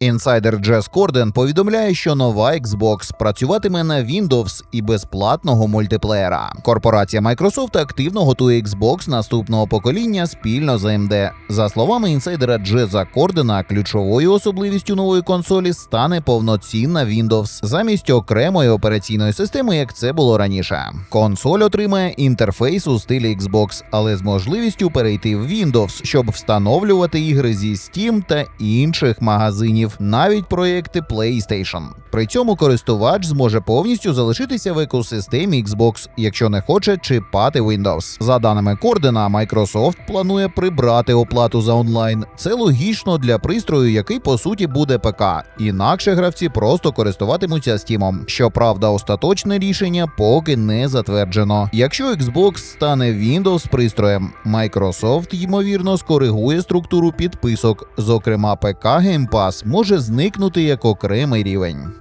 Інсайдер Джес Корден повідомляє, що нова Xbox працюватиме на Windows і безплатного мультиплеєра. Корпорація Microsoft активно готує Xbox наступного покоління спільно з AMD. За словами інсайдера Джеза Кордена, ключовою особливістю нової консолі стане повноцінна Windows замість окремої операційної системи, як це було раніше. Консоль отримає інтерфейс у стилі Xbox, але з можливістю перейти в Windows, щоб встановлювати ігри зі Steam та інших магазинів, навіть проекти PlayStation. При цьому користувач зможе повністю залишитися в екосистемі Xbox, якщо не хоче чіпати Windows. За даними Кордена, Microsoft планує прибрати оплату за онлайн. Це логічно для пристрою, який по суті буде ПК. Інакше гравці просто користуватимуться Steam. Щоправда, остаточне рішення поки не затверджено. Якщо Xbox стане Windows пристроєм, Microsoft ймовірно скоригує структуру підписок. Зокрема, ПК Game Pass може зникнути як окремий рівень.